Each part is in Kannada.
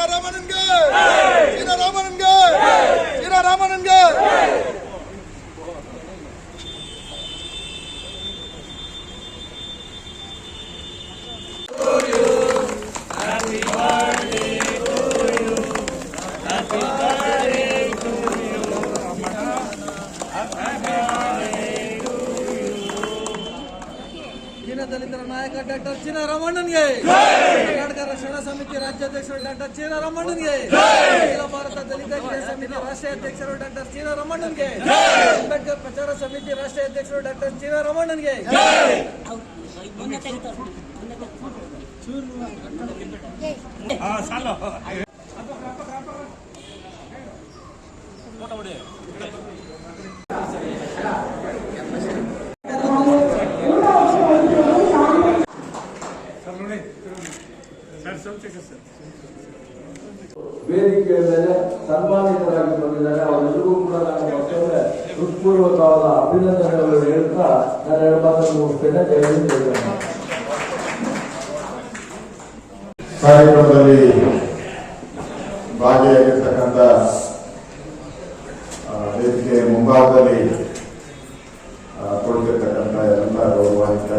Karaman'ın göl. ನಾಯಕ ಡಾಕ್ಟರ್ ಚೀನ ರಾಮಣ್ಣನ್ಗೆ ಕರ್ನಾಟಕ ರಕ್ಷಣಾ ಸಮಿತಿ ರಾಜ್ಯಾಧ್ಯಕ್ಷರು ಡಾಕ್ಟರ್ ಚೀನ ರಾಮಣ್ಣನ್ಗೆ ಅಖಿಲ ಭಾರತ ದಲಿತ ಸಮಿತಿ ರಾಷ್ಟ್ರೀಯ ಅಧ್ಯಕ್ಷರು ಡಾಕ್ಟರ್ ಚೀನ ರಾಮಣ್ಣನ್ಗೆ ಅಂಬೇಡ್ಕರ್ ಪ್ರಚಾರ ಸಮಿತಿ ರಾಷ್ಟ್ರೀಯ ಅಧ್ಯಕ್ಷರು ಡಾಕ್ಟರ್ ಚೀನ ರಾಮಣ್ಣನ್ಗೆ ವೇದಿಕೆಯ ಮೇಲೆ ಸನ್ಮಾನಿತರಾಗಿ ಬಂದಿದ್ದಾರೆ ಅವರೆಲ್ಲರಿಗೂ ಕೂಡ ನಾನು ಮತ್ತೊಮ್ಮೆ ಹೃತ್ಪೂರ್ವಕವಾದ ಅಭಿನಂದನೆಗಳು ಹೇಳ್ತಾ ನಾನು ಎರಡು ಮಾತನ್ನು ಮುಗಿಸ್ತೇನೆ ಜೈ ಹಿಂದ್ ಜೈ ಕರ್ನಾಟಕ. ಕಾರ್ಯಕ್ರಮದಲ್ಲಿ ಭಾಗಿಯಾಗಿರ್ತಕ್ಕಂಥ ಆ, ವೇದಿಕೆ ಮುಂಭಾಗದಲ್ಲಿ ಆ, ಕುಳಿತಿರ್ತಕ್ಕಂಥ ಎಲ್ಲ ಗೌರವಾನ್ವಿತ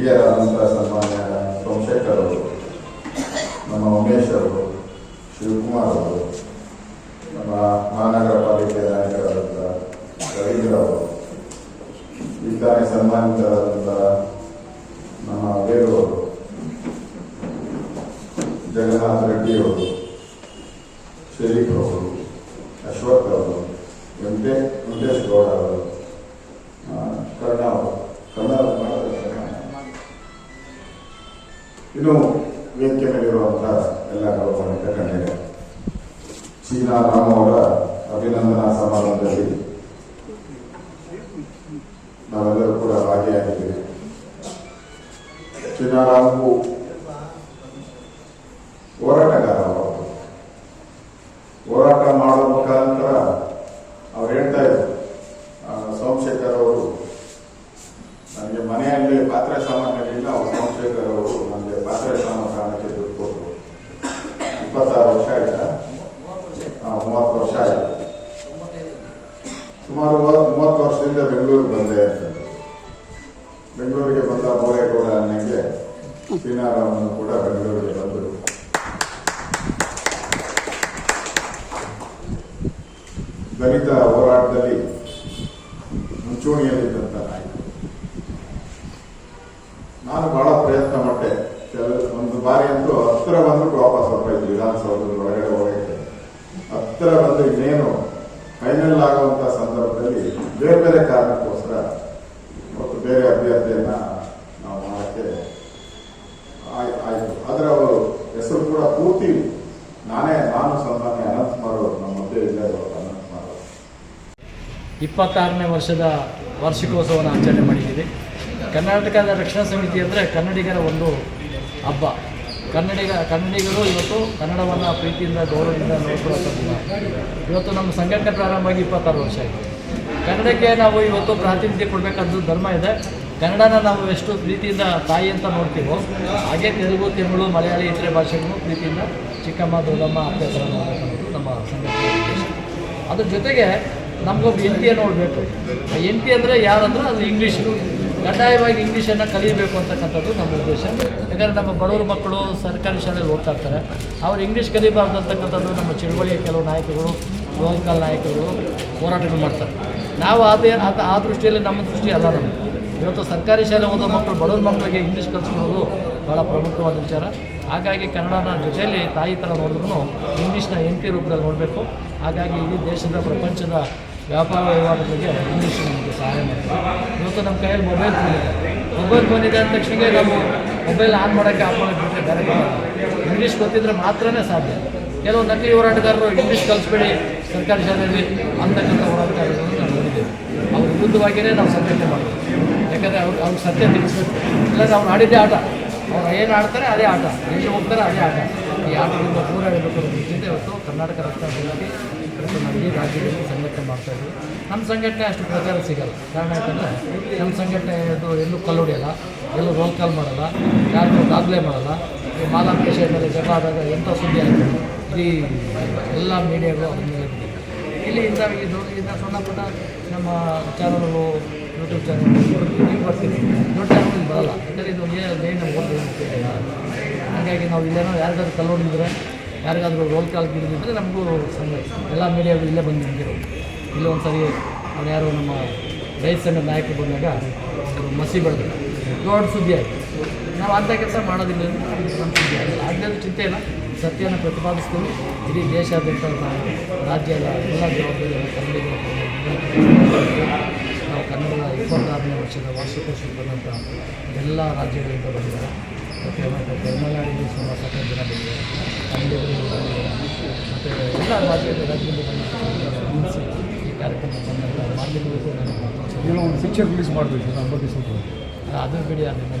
ಹಿರಿಯರಾದಂಥ ಸನ್ಮಾನ್ಯ ಸೋಮಶೇಖರ್ ಅವರು ನಮ್ಮ ಉಮೇಶ್ ಅವರು ಶಿವಕುಮಾರ್ ಅವರು ನಮ್ಮ ಮಹಾನಗರ ಪಾಲಿಕೆ ನಾಯಕರಾದಂಥ ರವೀಂದ್ರ ಅವರು ಇದ್ದಾನೆ ಸನ್ಮಾನಿತರಾದಂಥ ನಮ್ಮ ವೇರು ಅವರು ಜಗನ್ನಾಥ ರೆಡ್ಡಿ ಅವರು ಶರೀಫ್ ಅವರು ಅಶ್ವಥ್ ಅವರು ವೆಂಕಟೇಶ್ ಗೌಡ ಅವರು ಕರ್ಣ ಅವರು ಕನ್ನಡ ಇನ್ನು ವೇದಿಕೆ ಮೇಲಿರುವಂತಹ ಎಲ್ಲ ಗೌರವಾನ್ವಿತ ಗಣ್ಯರೇ ಚೀನಾ ರಾಮ್ ಅವರ ಅಭಿನಂದನಾ ಸಮಾರಂಭದಲ್ಲಿ ನಾವೆಲ್ಲರೂ ಕೂಡ ಭಾಗಿಯಾಗಿದ್ದೇವೆ. ಚೀನಾ ರಾಮು ಹೋರಾಟಗಾರ ಅವರು ಹೋರಾಟ ಮಾಡೋ ಮುಖಾಂತರ ಅವ್ರು ಹೇಳ್ತಾ ಇದ್ರು ಆ, ಸೋಮಶೇಖರ್ ಅವರು ನನಗೆ ಮನೆಯಲ್ಲಿ ಪಾತ್ರೆ ಸಾಮಾನ್ಯಗಳಿಲ್ಲ ಅವ್ರು ಸೋಮಶೇಖರ್ ಅವರು ನನಗೆ ಪಾತ್ರೆ ಸಾಮಾನು ಕಾರಣಕ್ಕೆ ದುಡ್ಡು ಕೊಟ್ಟರು ಇಪ್ಪತ್ತಾರು ವರ್ಷ ಆಯ್ತಾ ಆ, ಮೂವತ್ತು ವರ್ಷ ಆಯ್ತು ಸುಮಾರು ಮೂವತ್ತು ಮೂವತ್ತು ವರ್ಷದಿಂದ ಬೆಂಗಳೂರಿಗೆ ಬಂದೆ ಅಂತ ಬೆಂಗಳೂರಿಗೆ ಬಂದ ಬೋರೇಗೌಡ ಅನ್ನಂಗೆ ಶ್ರೀನಾರಾಮನ್ ಕೂಡ ಬೆಂಗಳೂರಿಗೆ ಬಂದರು. ದಲಿತ ಹೋರಾಟದಲ್ಲಿ ಮುಂಚೂಣಿಯಲ್ಲಿದ್ದಂಥ ನಾಯಕ. ನಾನು ಬಹಳ ಪ್ರಯತ್ನ ಮಾಡಿದೆ ಒಂದು ಬಾರಿ ಅಂತೂ ಹತ್ತಿರ ಬಂದ್ಬಿಟ್ಟು ವಾಪಸ್ ಹೊರಟು ವಿಧಾನಸೌಧದ ಒಳಗಡೆ ಹೋಗಕ್ಕೆ ಹತ್ತಿರ ಬಂದು ಇನ್ನೇನು ಫೈನಲ್ ಆಗುವಂತ ಸಂದರ್ಭದಲ್ಲಿ ಬೇರೆ ಬೇರೆ ಕಾರಣಕ್ಕೋಸ್ಕರ ಮತ್ತು ಬೇರೆ ಅಭ್ಯರ್ಥಿಯನ್ನ ನಾವು ಮಾಡಕ್ಕೆ ಆಯ್- ಆಯ್ತು ಆದ್ರೆ ಅವರು ಹೆಸರು ಕೂಡ ಪೂರ್ತಿ ನಾನೇ ನಾನು ಸನ್ಮಾನ್ಯ ಅನಂತಕುಮಾರ್ ಅವರು ನಮ್ಮ ಮಧ್ಯೆ ಇದ್ದಾರೆ ಅವರು ಅನಂತಕುಮಾರ್ ಅವರು ಇಪ್ಪತ್ತಾರನೇ ವರ್ಷದ ವಾರ್ಷಿಕೋತ್ಸವವನ್ನು ಆಚರಣೆ ಮಾಡಿದ್ದೀವಿ. ಕರ್ನಾಟಕದ ರಕ್ಷಣಾ ಸಮಿತಿ ಅಂದರೆ ಕನ್ನಡಿಗರ ಒಂದು ಹಬ್ಬ. ಕನ್ನಡಿಗ, ಕನ್ನಡಿಗರು ಇವತ್ತು ಕನ್ನಡವನ್ನು ಪ್ರೀತಿಯಿಂದ, ಗೌರವದಿಂದ ನೋಡ್ಕೊಳ್ಳೋದಿಲ್ಲ ಇವತ್ತು ನಮ್ಮ ಸಂಘಟನೆ ಪ್ರಾರಂಭ ಆಗಿ ಇಪ್ಪತ್ತಾರು ವರ್ಷ ಆಯಿತು. ಕನ್ನಡಕ್ಕೆ ನಾವು ಇವತ್ತು ಪ್ರಾತಿನಿಧ್ಯ ಕೊಡಬೇಕಾದ್ದು ಧರ್ಮ ಇದೆ. ಕನ್ನಡನ ನಾವು ಎಷ್ಟು ಪ್ರೀತಿಯಿಂದ ತಾಯಿ ಅಂತ ನೋಡ್ತೀವೋ, ಹಾಗೆ ತೆಲುಗು, ತಮಿಳು, ಮಲಯಾಳಿ ಇತರೆ ಭಾಷೆಗಳು ಪ್ರೀತಿಯಿಂದ ಚಿಕ್ಕಮ್ಮ, ದೊಡ್ಡಮ್ಮ ಥರ ನಮ್ಮ ಸಂಘಟನೆ ಅದ್ರ ಜೊತೆಗೆ ನಮಗೊಬ್ಬ ಹೆಂಡತಿಯನ್ನು ನೋಡಬೇಕು. ಹೆಂಡತಿ ಅಂದರೆ ಯಾರಂದ್ರೆ ಅದು ಇಂಗ್ಲೀಷು ಕಡ್ಡಾಯವಾಗಿ ಇಂಗ್ಲೀಷನ್ನು ಕಲಿಯಬೇಕು ಅಂತಕ್ಕಂಥದ್ದು ನಮ್ಮ ಉದ್ದೇಶ. ಯಾಕಂದರೆ ನಮ್ಮ ಬಡವರು ಮಕ್ಕಳು ಸರ್ಕಾರಿ ಶಾಲೆಯಲ್ಲಿ ಓದ್ತಾ ಇರ್ತಾರೆ. ಅವ್ರು ಇಂಗ್ಲೀಷ್ ಕಲಿಬಾರ್ದು ಅಂತಕ್ಕಂಥದ್ದು ನಮ್ಮ ಚಳುವಳಿಯ ಕೆಲವು ನಾಯಕರು ಲೋಕಲ್ ನಾಯಕರು ಹೋರಾಟಗಳು ಮಾಡ್ತಾರೆ. ನಾವು ಅದೇ ಅದು ಆ ದೃಷ್ಟಿಯಲ್ಲಿ ನಮ್ಮ ದೃಷ್ಟಿ ಅಲ್ಲ ನಮಗೆ ಇವತ್ತು ಸರ್ಕಾರಿ ಶಾಲೆ ಓದೋ ಮಕ್ಕಳು, ಬಡವ್ರ ಮಕ್ಕಳಿಗೆ ಇಂಗ್ಲೀಷ್ ಕಲಿಸ್ಕೊಳ್ಳೋದು ಭಾಳ ಪ್ರಮುಖವಾದ ವಿಚಾರ. ಹಾಗಾಗಿ ಕನ್ನಡನ ಜೊತೆಯಲ್ಲಿ ತಾಯಿ ಥರ ನೋಡಿದ್ರು ಇಂಗ್ಲೀಷ್ನ ಎಂಟಿ ರೂಪದಲ್ಲಿ ನೋಡಬೇಕು. ಹಾಗಾಗಿ ಇಡೀ ದೇಶದ ಪ್ರಪಂಚದ ವ್ಯಾಪಾರ ವ್ಯವಹಾರಗಳಿಗೆ ಇಂಗ್ಲೀಷ್ ನಮಗೆ ಸಹಾಯ ಮಾಡಿದೆ ಇವತ್ತು ನಮ್ಮ ಕೈಯಲ್ಲಿ ಮೊಬೈಲ್ ಫೋನ್ ಇದೆ ಮೊಬೈಲ್ ಫೋನ್ ಇದೆ ಅಂದ ತಕ್ಷಣ ನಾವು ಮೊಬೈಲ್ ಆನ್ ಮಾಡೋಕ್ಕೆ ಆಫ್ ಮಾಡೋಕ್ಕೆ ಬಿಟ್ಟರೆ ಬೇರೆ ಇಂಗ್ಲೀಷ್ ಗೊತ್ತಿದ್ರೆ ಮಾತ್ರನೇ ಸಾಧ್ಯ. ಕೆಲವು ನಕಲಿ ಹೋರಾಟಗಾರರು ಇಂಗ್ಲೀಷ್ ಕಲಿಸ್ಬೇಡಿ ಸರ್ಕಾರಿ ಶಾಲೆಯಲ್ಲಿ ಅಂತಕ್ಕಂಥ ಹೋರಾಟಗಾರರನ್ನು ನಾವು ನೋಡಿದ್ದೇವೆ. ಅವ್ರ ವಿರುದ್ಧವಾಗಿಯೇ ನಾವು ಸತ್ಯತೆ ಮಾಡ್ತೀವಿ. ಯಾಕಂದರೆ ಅವ್ರು ಅವ್ರಿಗೆ ಸತ್ಯ ತಿಳಿಸ್ಬೇಕು. ಇಲ್ಲಾಂದ್ರೆ ನಾವು ಆಡಿದ್ದೇ ಆಟ. ಅವ್ರು ಏನು ಆಡ್ತಾರೆ ಅದೇ ಆಟ. ಎಲ್ಲಿ ಹೋಗ್ತಾರೆ ಅದೇ ಆಟ. ಈ ಆಟದಿಂದ ದೂರ ಇರಬೇಕು ದೃಷ್ಟಿಯಿಂದ ಇವತ್ತು ಕರ್ನಾಟಕ ರಕ್ಷಣಾ ಸಮಿತಿ ಇವತ್ತು ರಾಜ್ಯದಲ್ಲಿ ಸಂಘಟನೆ ಮಾಡ್ತಾ ಇದ್ವಿ. ನಮ್ಮ ಸಂಘಟನೆ ಅಷ್ಟು ಪ್ರಚಾರ ಸಿಗಲ್ಲ. ಕಾರಣ ಯಾಕಂದರೆ ನಮ್ಮ ಸಂಘಟನೆ ಇದು ಎಲ್ಲೂ ಕಲ್ಲೊಡೆಯಲ್ಲ, ಎಲ್ಲೂ ರೋಲ್ ಕಾಲ್ ಮಾಡಲ್ಲ, ಯಾರಿಗೂ ದಾಖಲೆ ಮಾಡಲ್ಲ. ಈ ಮಾಲಾಂಕೇಶ ಮೇಲೆ ಜಗಳ ಆದಾಗ ಎಂಥ ಸುದ್ದಿ ಆಗಿದೆ ಇಡೀ ಎಲ್ಲ ಮೀಡಿಯಾಗಳು ಬಿದ್ದಿದೆ. ಇಲ್ಲಿ ಇಂಥ ಇದು, ಇಂಥ ಸಣ್ಣ ಪುಟ್ಟ ನಮ್ಮ ಚಾನಲ್ಗಳು ಯೂಟ್ಯೂಬ್ ಚಾನಲ್ಗಳು ಬರ್ತೀವಿ ದೊಡ್ಡ ಬರಲ್ಲ. ಯಾಕಂದರೆ ಇದು ಏನು ಓದಿಲ್ಲ ಓದಿ ಹಾಗಾಗಿ ನಾವು ಇಲ್ಲೇನೋ ಯಾರಿಗಾದ್ರೂ ಕಲ್ಲೊಡಿದ್ರೆ, ಯಾರಿಗಾದರೂ ರೋಲ್ ಕಾಲ್ ಗಿಡಿದ್ರೆ ನಮಗೂ ಎಲ್ಲ ಮೀಡಿಯಾಗಳು ಇಲ್ಲೇ ಬಂದು ನಿಂತಿರು ಇಲ್ಲೇ ಒಂದು ಸರಿ ಅವ್ರು ಯಾರೋ ನಮ್ಮ ರೈತ ಸಂಘದ ನಾಯಕರು ಬಂದಾಗ ಮಸಿ ಬೆಳೆದ್ರು ದೊಡ್ಡ ಸುದ್ದಿ ಆಯಿತು. ನಾವು ಅಂಥ ಕೆಲಸ ಮಾಡೋದಿಲ್ಲ. ನಮ್ಮ ಸುದ್ದಿ ಆಗಿಲ್ಲ ಆಗಲೇ ಚಿಂತೆ ಇಲ್ಲ. ಸತ್ಯನ ಪ್ರತಿಪಾದಿಸ್ತೀವಿ. ಇಡೀ ದೇಶಾದ್ಯಂತ ರಾಜ್ಯದ ಎಲ್ಲ ಜವಾಬ್ದಾರಿ ಕನ್ನಡಿಗರ ಇಪ್ಪತ್ತಾರನೇ ವರ್ಷದ ವಾರ್ಷಿಕೋತ್ಸವ ಬಂದಂಥ ಎಲ್ಲ ರಾಜ್ಯಗಳಿಂದ ಬಂದಿದ್ದಾರೆ ಮತ್ತು ಮತ್ತು ತಮಿಳುನಾಡಿಗೆ ಸುಮಾರು ಸಾಕಷ್ಟು ಜನ ಬಂದಿದ್ದಾರೆ ಮತ್ತು ಎಲ್ಲ ರಾಜ್ಯದ ರಾಜ್ಯದಿಂದ ಬಂದಂಥ ಈ ಕಾರ್ಯಕ್ರಮ ಬಂದಂಥ ಮಾಧ್ಯಮಗಳಿಗೂ ನಾನು ಏನೋ ಒಂದು ಪಿಕ್ಚರ್ ರಿಲೀಸ್ ಮಾಡಬೇಕು ನಾನು ಬಗ್ಗೆ ಸ್ವಲ್ಪ ಅದರ ಬಿಡಿ. ಅದನ್ನು